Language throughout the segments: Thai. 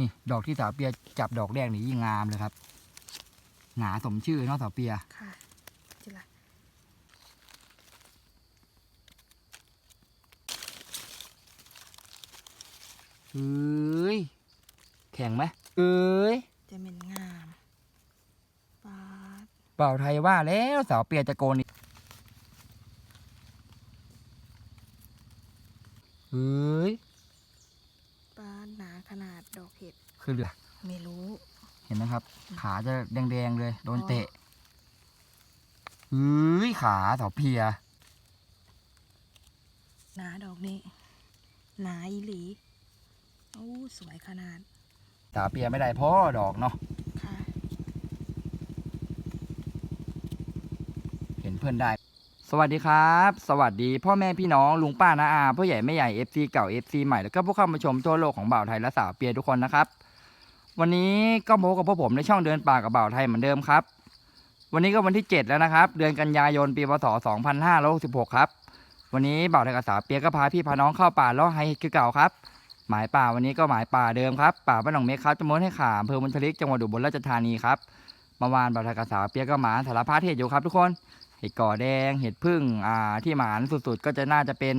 นี่ดอกที่สาวเปียจับดอกแรกนี่ยิ่งงามเลยครับ หนาสมชื่อเนาะสาวเปีย ค่ะจิละเอ้ย แข็งไหมเอ้ย จะเป็นงามปาดเป่าไทยว่าแล้วสาวเปียจะโกนอีกเฮ้ย ปาดหนาขนาดดอกเห็ด คือเหลือ ไม่รู้ เห็นไหมครับ ขาจะแดงๆเลย โดนเตะเฮ้ยขาสาวเปียหนาดอกนี้หนาอีหลีโอ้สวยขนาดสาวเปียไม่ได้พ่อดอกเนาะค่ะเห็นเพื่อนได้สวัสดีครับ สวัสดีพ่อแม่พี่น้องลุงป้านาอาพ่อใหญ่แม่ใหญ่ FC เก่า FC ใหม่แล้วก็ผู้เข้ามาชมทั่วโลกของบ่าวไทยและสาวเปียทุกคนนะครับ วันนี้ก็พบกับพวกผมในช่องเดินป่ากับบ่าวไทยเหมือนเดิมครับ วันนี้ก็วันที่ 7 แล้วนะครับ เดือนกันยายนปีพศ2566ครับ วันนี้บ่าวไทยกับสาวเปียก็พาพี่พาน้องเข้าป่าล่อไฮคือเก่าครับ หมายป่าวันนี้ก็หมายป่าเดิมครับ ป่าบ้านหนองเมฆครับจำนวนให้ขาอำเภอมุนทลิกจังหวัดอุบลราชธานีครับเมื่อวานบ่าวไทยกับสาวเปียก็หมาสารพัดเห็ดอยู่ครับ ทุกคน เห็ดก่อแดง เห็ดพึ่งอ่าที่หมานสุดๆ ก็จะน่าจะเป็น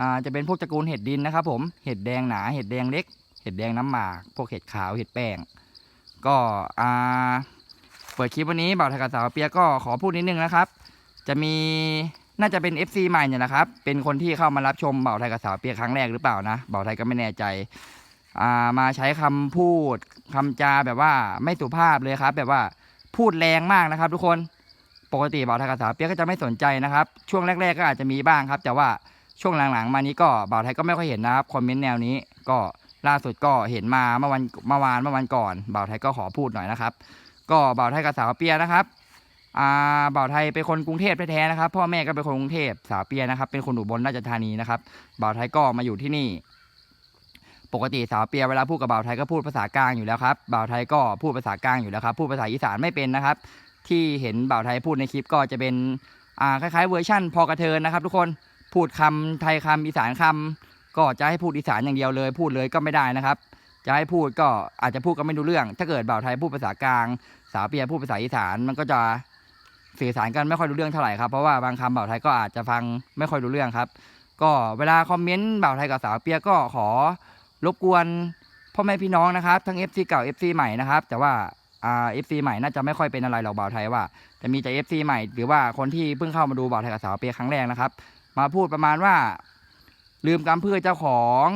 อ่าจะเป็นพวกตระกูลเห็ดดินนะครับผม เห็ดแดงหนา เห็ดแดงเล็ก เห็ดแดงน้ำหมาก พวกเห็ดขาวเห็ดแป้ง ก็อ่าเปิดคลิปวันนี้บ่าวไทยกับสาวเปียก็ขอพูดนิดนึงนะครับ จะมีน่าจะเป็น FC ใหม่เนี่ยนะครับ เป็นคนที่เข้ามารับชมบ่าวไทยกับสาวเปียครั้งแรกหรือเปล่านะบ่าวไทยก็ไม่แน่ใจอ่ามาใช้คำพูดคำจาแบบว่าไม่สุภาพเลยครับ แบบว่าพูดแรงมากนะครับ ทุกคนปกติบ่าวไทยกับสาวเปียกก็จะไม่สนใจนะครับ ช่วงแรก ๆ ก็อาจจะมีบ้างครับ แต่ว่าช่วงหลังๆ มานี้ก็บ่าวไทยก็ไม่ค่อยเห็นนะครับคอมเมนต์แนวนี้ก็ ล่าสุดก็เห็นมาเมื่อวันเมื่อวานเมื่อวันก่อนเบ่าวไทยก็ขอพูดหน่อยนะครับ ก็เบ่าวไทยกับสาวเปียนะครับอ่าเบ่าไทยเป็นคนกรุงเทพแท้ๆนะครับ พ่อแม่ก็เป็นคนกรุงเทพสาวเปียนะครับ เป็นคนอุบลราชธานีนะครับเบ่าไทยก็มาอยู่ที่นี่ ปกติสาวเปียเวลาพูดกับเบ่าไทยก็พูดภาษากลางอยู่แล้วครับเบ่าไทยก็พูดภาษากลางอยู่แล้วครับพูดภาษาอีสานไม่เป็นนะครับ ที่เห็นเบ่าไทยพูดในคลิปก็จะเป็นอ่าคล้ายๆเวอร์ชั่นพอกระเทินนะครับ ทุกคนพูดคำไทยคำอีสานคำ ก็จะให้พูดอีสานอย่างเดียวเลย พูดเลยก็ไม่ได้นะครับ จะให้พูดก็อาจจะพูดก็ไม่รู้เรื่อง ถ้าเกิดบ่าวไทยพูดภาษากลาง สาวเปียพูดภาษาอีสานมันก็จะสื่อสารกันไม่ค่อยรู้เรื่องเท่าไหร่ครับเพราะว่าบางคำบ่าวไทยก็อาจจะฟังไม่ค่อยรู้เรื่องครับ ก็เวลาคอมเมนต์บ่าวไทยกับสาวเปียก็ขอรบกวนพ่อแม่พี่น้องนะครับ ทั้ง FC เก่า FC ใหม่นะครับ แต่ว่าอ่า FC ใหม่น่าจะไม่ค่อยเป็นอะไรหรอกบ่าวไทยว่าจะมีแต่ FC ใหม่ หรือว่าคนที่เพิ่งเข้ามาดูบ่าวไทยกับสาวเปียครั้งแรกนะครับ มาพูดประมาณว่า ลืมกำพืชเจ้าของ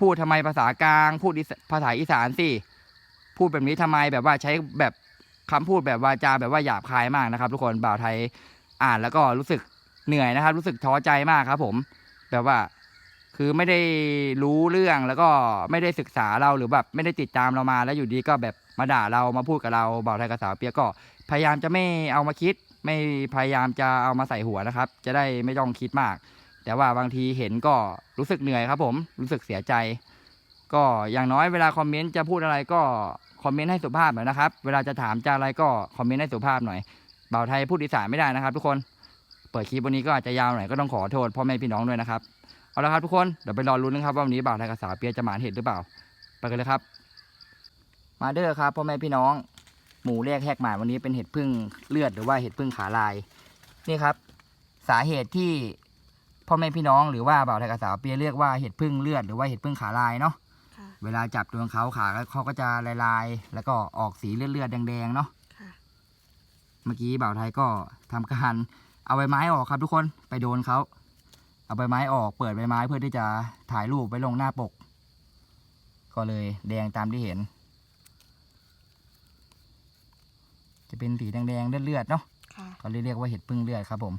พูดทำไมภาษากลาง พูดภาษาอีสานสิ พูดแบบนี้ทำไมแบบว่าใช้แบบคำพูดแบบวาจาแบบว่าหยาบคายมากนะครับ ทุกคนบ่าวไทยอ่านแล้วก็รู้สึกเหนื่อยนะครับ รู้สึกท้อใจมากครับ ผม แบบว่า คือไม่ได้รู้เรื่องแล้วก็ไม่ได้ศึกษาเราหรือแบบไม่ได้ติดตามเรามาแล้วอยู่ดีก็แบบมาด่าเรามาพูดกับเราบ่าวไทยกับสาวเปียก็ พยายามจะไม่เอามาคิด ไม่พยายามจะเอามาใส่หัวนะครับ จะได้ไม่ต้องคิดมาก แต่ว่าบางทีเห็นก็รู้สึกเหนื่อยครับ ผมรู้สึกเสียใจ ก็อย่างน้อยเวลาคอมเมนต์จะพูดอะไรก็คอมเมนต์ให้สุภาพหน่อยนะครับ เวลาจะถามจะอะไรก็คอมเมนต์ให้สุภาพหน่อยบ่าวไทยพูดอีสานไม่ได้นะครับ ทุกคนเปิดคลิปวันนี้ก็อาจจะยาวหน่อยก็ต้องขอโทษพ่อแม่พี่น้องด้วยนะครับเอาละครับทุกคนเดี๋ยวไปรอรุ้นนะครับว่าวันนี้บ่าวไทยกับสาวเปียจะหมานเห็ดหรือเปล่าไปกันเลยครับ มาเด้อครับพ่อแม่พี่น้อง หมูแรกแหกหมานวันนี้เป็นเห็ดพึ่งเลือดหรือว่าเห็ดพึ่งขาลาย นี่ครับ สาเหตุที่ พ่อแม่พี่น้องหรือว่าบ่าวไทยกับสาวเปียเรียกว่าเห็ดพึ่งเลือดหรือว่าเห็ดพึ่งขาลายเนาะค่ะเวลาจับตัวเขาขาเขาก็จะลายๆแล้วก็ออกสีเลือดๆแดงๆเนาะค่ะเมื่อกี้บ่าวไทยก็ทำการเอาใบไม้ออกครับทุกคนไปโดนเขาเอาใบไม้ออกเปิดใบไม้เพื่อที่จะถ่ายรูปไว้ลงหน้าปก ก็เลยแดงตามที่เห็น จะเป็นสีแดงๆเลือดๆเนาะค่ะเขาเรียกว่าเห็ดพึ่งเลือดครับผม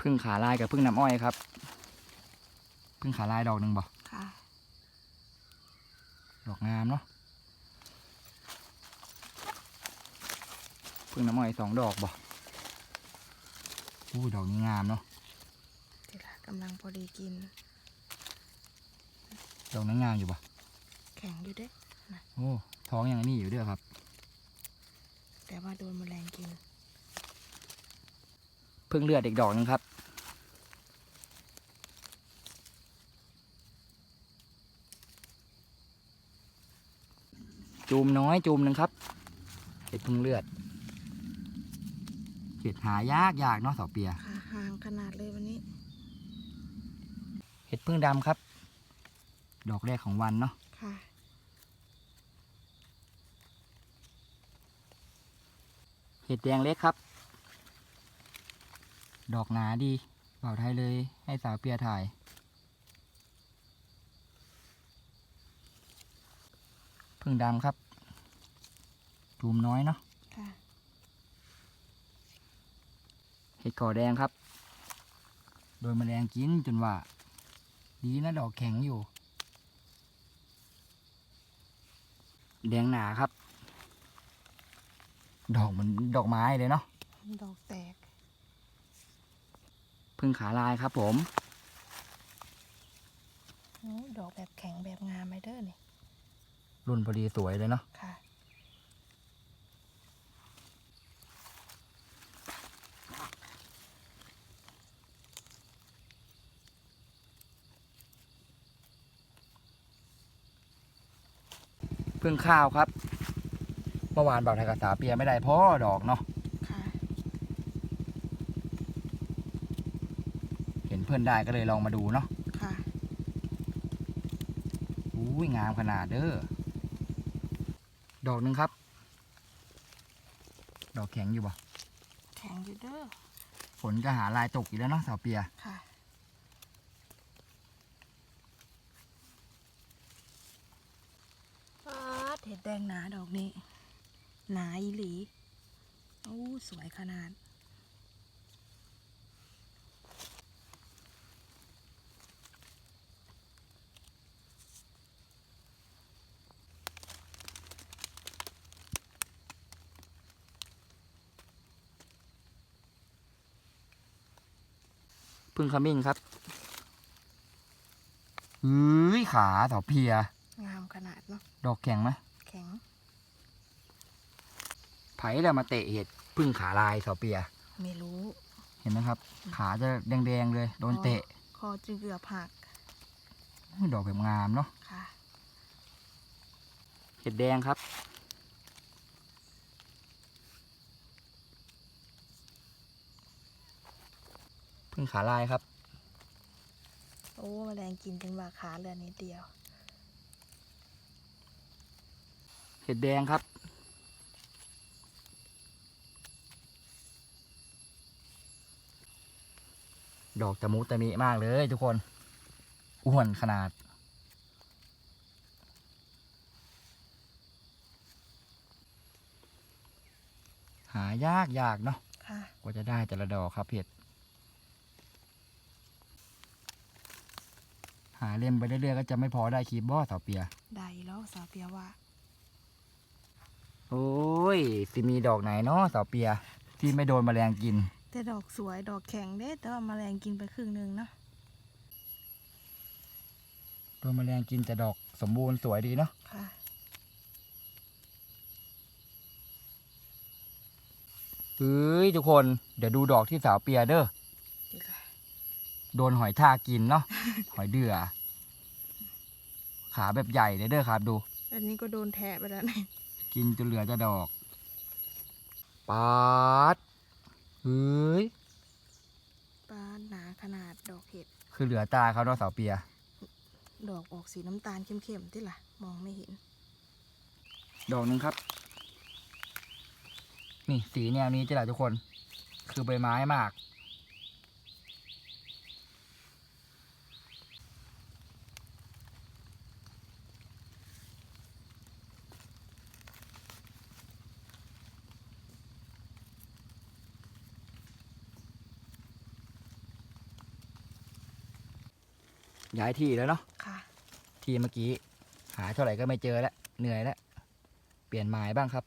พึ่งขาลายกับพึ่งน้ำอ้อยครับ พึ่งขาลายดอกหนึ่งบ่ค่ะ ดอกงามเนาะพึ่งน้ำอ้อยสองดอกบ่อู้ดอกนี้งามเนาะจิละกำลังพอดีกิน ดอกนั้นงามอยู่บ่แข็งอยู่เด้โอ้ท้องยังนี่อยู่ด้วยครับ แต่ว่าโดนแมลงกิน พึ่งเลือดอีกดอกหนึงครับนจูมน้อยจูมหนึ่งครับเห็ดพึ่งเลือดเห็ดหายากยากเนาะสาวเปียค่ะห่างขนาดเลยวันนี้ เห็ดพึ่งดำครับ ดอกแรกของวันเนาะค่ะเห็ดแดงเล็กครับ ดอกหนาดีเป่าไทยเลยให้สาวเปียถ่าย พึ่งดำครับ จูมน้อยเนาะค่ะเห็ดก่อแดงครับ โดยแมลงกินจนว่า ดีนะดอกแข็งอยู่ แดงหนาครับ ดอกเหมือนดอกไม้เลยเนาะ ดอกแตก พึ่งขาลายครับผมโอ้ดอกแบบแข็งแบบงามไปเด้อนี่รุ่นพอดีสวยเลยเนาะค่ะพึ่งข้าวครับ เมื่อวานบอกไทยกับสาเปียไม่ได้เพราะดอกเนาะ ค่ะ เห็นเพื่อนได้ก็เลยลองมาดูเนาะค่ะอุ้ยงามขนาดเด้อดอกหนึ่งครับ ดอกแข็งอยู่ปะแข็งอยู่เด้อฝนก็หาลายตกอีกแล้วเนาะสาวเปียค่ะป๊าดเห็ดแดงหนาดอกนี้ หนาอีหลีโอ้สวยขนาด พึ่งขมิ้นครับเฮ้ยขาสาวเปีย งามขนาดเนาะ ดอกแข็งไหมแข็ง ไผ่แล้วมาเตะเห็ดพึ่งขาลายสาวเปีย ไม่รู้ เห็นไหมครับ ขาจะแดงๆเลย โดนเตะ คอจึงเกือบหัก ดอกแบบงามเนาะ ค่ะ เห็ดแดงครับ พึ่งขาลายครับ โอ้แมลงกินจนว่าขาเหลือนิดเดียว เห็ดแดงครับ ดอกตะมุตะมิมากเลยทุกคน อ้วนขนาดหายากยากเนาะค่ะกว่าจะได้แต่ละดอกครับเห็ด หาเล่มไปเรื่อยๆก็จะไม่พอได้คีบบอสาวเปีย ได้แล้วสาวเปียว่า โอ้ยสิมีดอกไหนเนาะสาวเปีย ที่ไม่โดนแมลงกิน แต่ดอกสวยดอกแข็งเด้แต่ว่าแมลงกินไปครึ่งหนึงเนาะโดนแมลงกินแต่ดอกสมบูรณ์สวยดีเนาะค่ะ เฮ้ยทุกคนเดี๋ยวดูดอกที่สาวเปียเด้อดีค่ะ โดนหอยทากกินเนาะ หอยเดือ ขาแบบใหญ่เลยเด้อครับดู อันนี้ก็โดนแทะไปแล้วนี่กินจนเหลือจะดอกปาดเฮ้ยปาดหนาขนาดดอกเห็ด คือเหลือตาเขาเนาะสาวเปีย ดอกออกสีน้ำตาลเข้มๆที่ล่ะ มองไม่เห็น ดอกหนึ่งครับ นี่สีแนวนี้จะแหละทุกคน คือใบไม้มาก ย้ายที่แล้วเนาะค่ะ ที่เมื่อกี้ หาเท่าไหร่ก็ไม่เจอแล้วเหนื่อยแล้วเปลี่ยนไม้บ้างครับ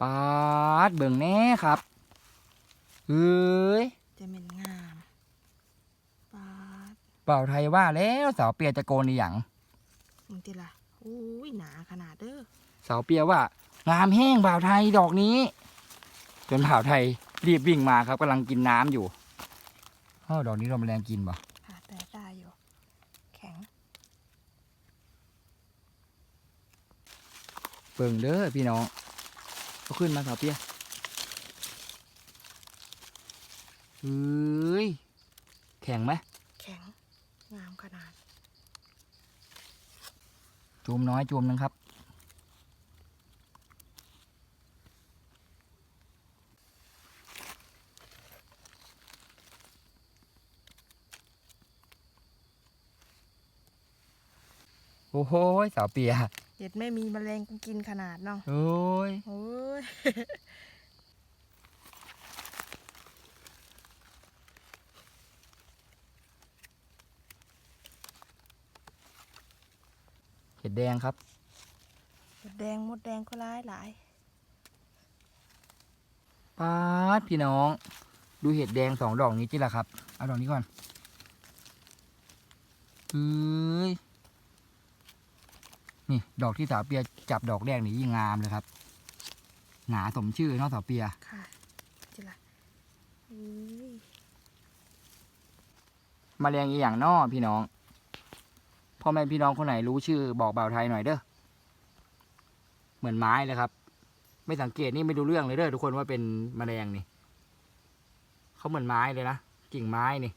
ปาดเบิ่งแน่ครับเฮ้ยจะเหม็นงามปาดเป่าไทยว่าแล้วสาวเปียจะโกนอีหยังมึงที่ล่ะอุ้ยหนาขนาดเด้อสาวเปียว่า งามแห้งบ่าวไทยดอกนี้ จนบ่าวไทยรีบวิ่งมาครับกำลังกินน้ำอยู่ อ้าวดอกนี้เราแมลงกินบ่ค่ะแต่ได้อยู่ แข็งเบิ่งเด้อพี่น้องเอาขึ้นมาสาวเปียเฮ้ย แข็งไหม แข็ง งามขนาด จูมน้อยจูมหนึงครับ อ้โหสาวเปียเห็ดไม่มีแมลงกินขนาดเนาะโอ้ยโอ้ยเห็ดแดงครับมดแดงมดแดงก็ร้ายหลายป๊าดพี่น้อง ดูเห็ดแดงสองดอกนี้จิละครับ เอาดอกนี้ก่อนเฮ้ย นี่ดอกที่สาวเปียจับดอกแรกนี่ยิ่งงามเลยครับ หนาสมชื่อเนาะสาวเปียค่ะจิละอุ้ยมาเรียงอีอย่างนอพี่น้องพ่อแม่พี่น้องคนไหนรู้ชื่อบอกบ่าวไทยหน่อยเด้อเหมือนไม้เลยครับ ไม่สังเกตนี่ไม่ดูเรื่องเลยเด้อทุกคนว่าเป็นแมลงนี่เขาเหมือนไม้เลยนะกิ่งไม้นี่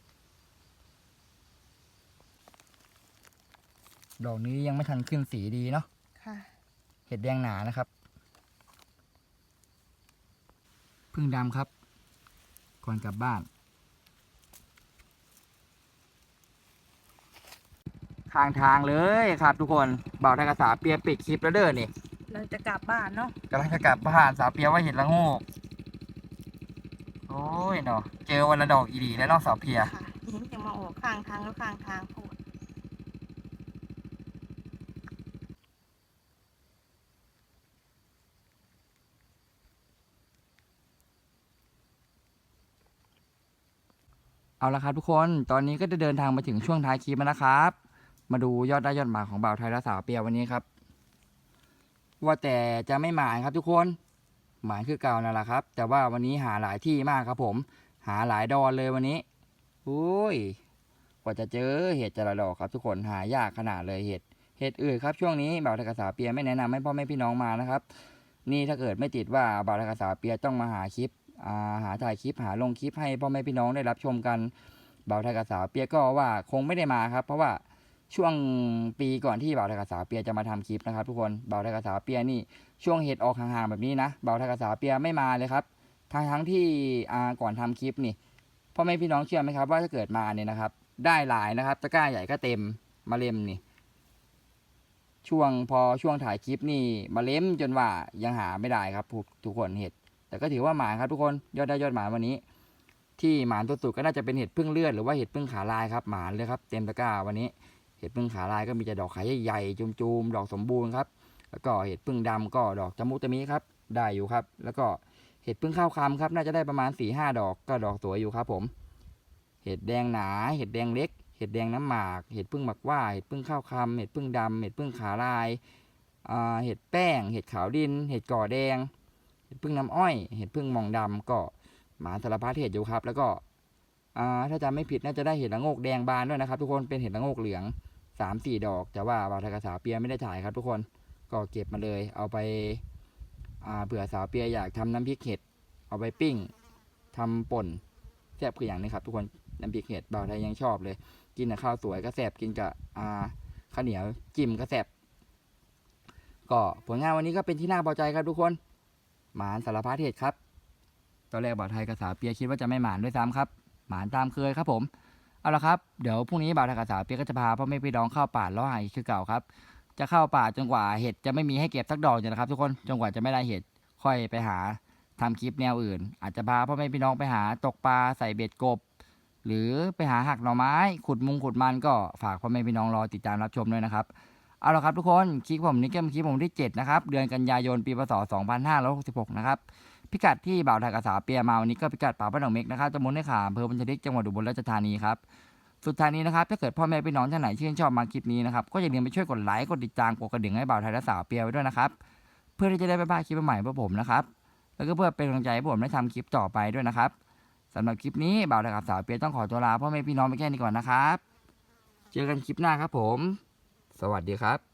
ดอกนี้ยังไม่ทันขึ้นสีดีเนาะค่ะ เห็ดแดงหนานะครับ พึ่งดำครับ ก่อนกลับบ้าน ข้างทางเลยครับทุกคนบ่าวทางกษาเปียปิดคลิปแล้วเด้อนี่เราจะกลับบ้านเนาะกำลังจะกลับบ้านสาวเปียว่าเห็ดละโงกโอ้ยเนาะเจอวันละดอกอีดีแล้วเนอกสาวเปีย ค่ะหินยังมาออกข้างทางแล้วข้างทางพูด เอาละครับทุกคน ตอนนี้ก็จะเดินทางมาถึงช่วงท้ายคลิปแล้วนะครับ มาดูยอดได้ยอดหมาของบ่าวไทยและสาวเปียวันนี้ครับ ว่าแต่จะไม่หมายครับทุกคน หมายคือเก่านั่นแหละครับ แต่ว่าวันนี้หาหลายที่มากครับผม หาหลายดอนเลยวันนี้โอ้ย กว่าจะเจอเห็ดแต่ละดอกครับทุกคนหายากขนาดเลยเห็ด เห็ดอื่นครับช่วงนี้บ่าวไทยกับสาวเปียไม่แนะนำให้พ่อแม่พี่น้องมานะครับ นี่ถ้าเกิดไม่ติดว่าบ่าวไทยกับสาวเปียต้องมาหาคลิป หาถ่ายคลิปหาลงคลิปให้พ่อแม่พี่น้องได้รับชมกันบ่าวไทยกับสาวเปียก็ว่าคงไม่ได้มาครับ เพราะว่าช่วงปีก่อนที่บ่าวไทยกับสาวเปียจะมาทำคลิปนะครับ ทุกคนบ่าวไทยกับสาวเปียนี่ช่วงเห็ดออกห่างๆแบบนี้นะบ่าวไทยกับสาวเปียไม่มาเลยครับทั้งทั้งที่ก่อนทำคลิปนี่พ่อแม่พี่น้องเชื่อไหมครับ ว่าถ้าเกิดมาเนี่ยนะครับ ได้หลายนะครับตะกร้าใหญ่ก็เต็มมาเล่มนี่ช่วงพอช่วงถ่ายคลิปนี่มาเล่มจนว่ายังหาไม่ได้ครับทุกทุกคนเห็ด แต่ก็ถือว่าหมานครับทุกคนยอดได้ยอดหมานวันนี้ ที่หมานตัวสุดก็น่าจะเป็นเห็ดพึ่งเลือดหรือว่าเห็ดพึ่งขาลายครับหมานเลยครับเต็มตะกร้าวันนี้ เห็ดพึ่งขาลายก็มีแต่ดอกขายใหญ่ๆจุมๆดอกสมบูรณ์ครับแล้วก็เห็ดพึ่งดำก็ดอกจมุตะมิครับได้อยู่ครับ แล้วก็เห็ดพึ่งข้าวคำครับน่าจะได้ประมาณสี่ห้าดอกก็ดอกสวยอยู่ครับผม เห็ดแดงหนา เห็ดแดงเล็ก เห็ดแดงน้ำหมาก เห็ดพึ่งหมักว่า เห็ดพึ่งข้าวคำเห็ดพึ่งดำเห็ดพึ่งขาลายเห็ดแป้ง เห็ดขาวดิน เห็ดก่อแดง เห็ดพึ่งน้ำอ้อย เห็ดพึ่งมองดำก็หมาสารพัดเห็ดอยู่ครับ แล้วก็ถ้าจำไม่ผิดน่าจะได้เห็ดละโงกแดงบานด้วยนะครับ ทุกคนเป็นเห็ดละโงกเหลืองสามสี่ดอก แต่ว่าบาทกสาวเปียไม่ได้ถ่ายครับ ทุกคนก็เก็บมาเลย เอาไปาเผื่อสาวเปียอยากทำน้ำพริกเห็ด เอาไปปิ้งทำป่นแซ่บคืออย่างนี้ครับ ทุกคนน้ำพริกเห็ดบาวไทยยังชอบเลย กินกับข้าวสวยก็แซ่บกินกับข้าวเหนียวจิ้มก็แซ่บก็ผลงานวันนี้ก็เป็นที่น่าพอใจครับทุกคน หมานสารพัดเหตุครับ ตอนแรกบ่าวไทยกับสาวเปียคิดว่าจะไม่หมานด้วยซ้ำครับ หมานตามเคยครับผม เอาละครับ เดี๋ยวพรุ่งนี้บ่าวไทยกับสาวเปียก็จะพาพ่อแม่พี่น้องเข้าป่าล้อหายคือเก่าครับ จะเข้าป่าจนกว่าเห็ดจะไม่มีให้เก็บสักดอกเลยนะครับ ทุกคน จนกว่าจะไม่ได้เห็ด ค่อยไปหาทำคลิปแนวอื่น อาจจะพาพ่อแม่พี่น้องไปหาตกปลาใส่เบ็ดกบ หรือไปหาหักหน่อไม้ ขุดมุงขุดมันก็ฝากพ่อแม่พี่น้องรอติดตามรับชมด้วยนะครับ เอาละครับทุกคนคลิปผมนี่ก็เป็นคลิปผมที่ 7 นะครับ เดือนกันยายนปีพศ 2566 นะครับ พิกัดที่บ่าวไทยกษาเปียมาวันนี้ก็พิกัดป่าบ้านหนองเม็กนะครับตำบลในขาอำเภอบัญชลิกจังหวัดอุบลราชธานีครับ สุดท้ายนี้นะครับ ถ้าเกิดพ่อแม่พี่น้องท่านไหนชื่นชอบมาคลิปนี้นะครับ ก็อย่าลืมไปช่วยกดไลค์ กดติดตาม กดกระดิ่งให้บ่าวไทยและสาวเปียไว้ด้วยนะครับ เพื่อที่จะได้ไม่พลาดคลิปใหม่ๆเพื่อผมนะครับ แล้วก็เพื่อเป็นกำลังใจให้ผมได้ทำคลิปต่อไปด้วยนะครับสำหรับคลิปนี้บ่าวไทยกับสาวเปียต้องขอตัวลาพ่อแม่พี่น้องไปแค่นี้ก่อนนะครับ เจอกันคลิปหน้าครับผม สวัสดีครับ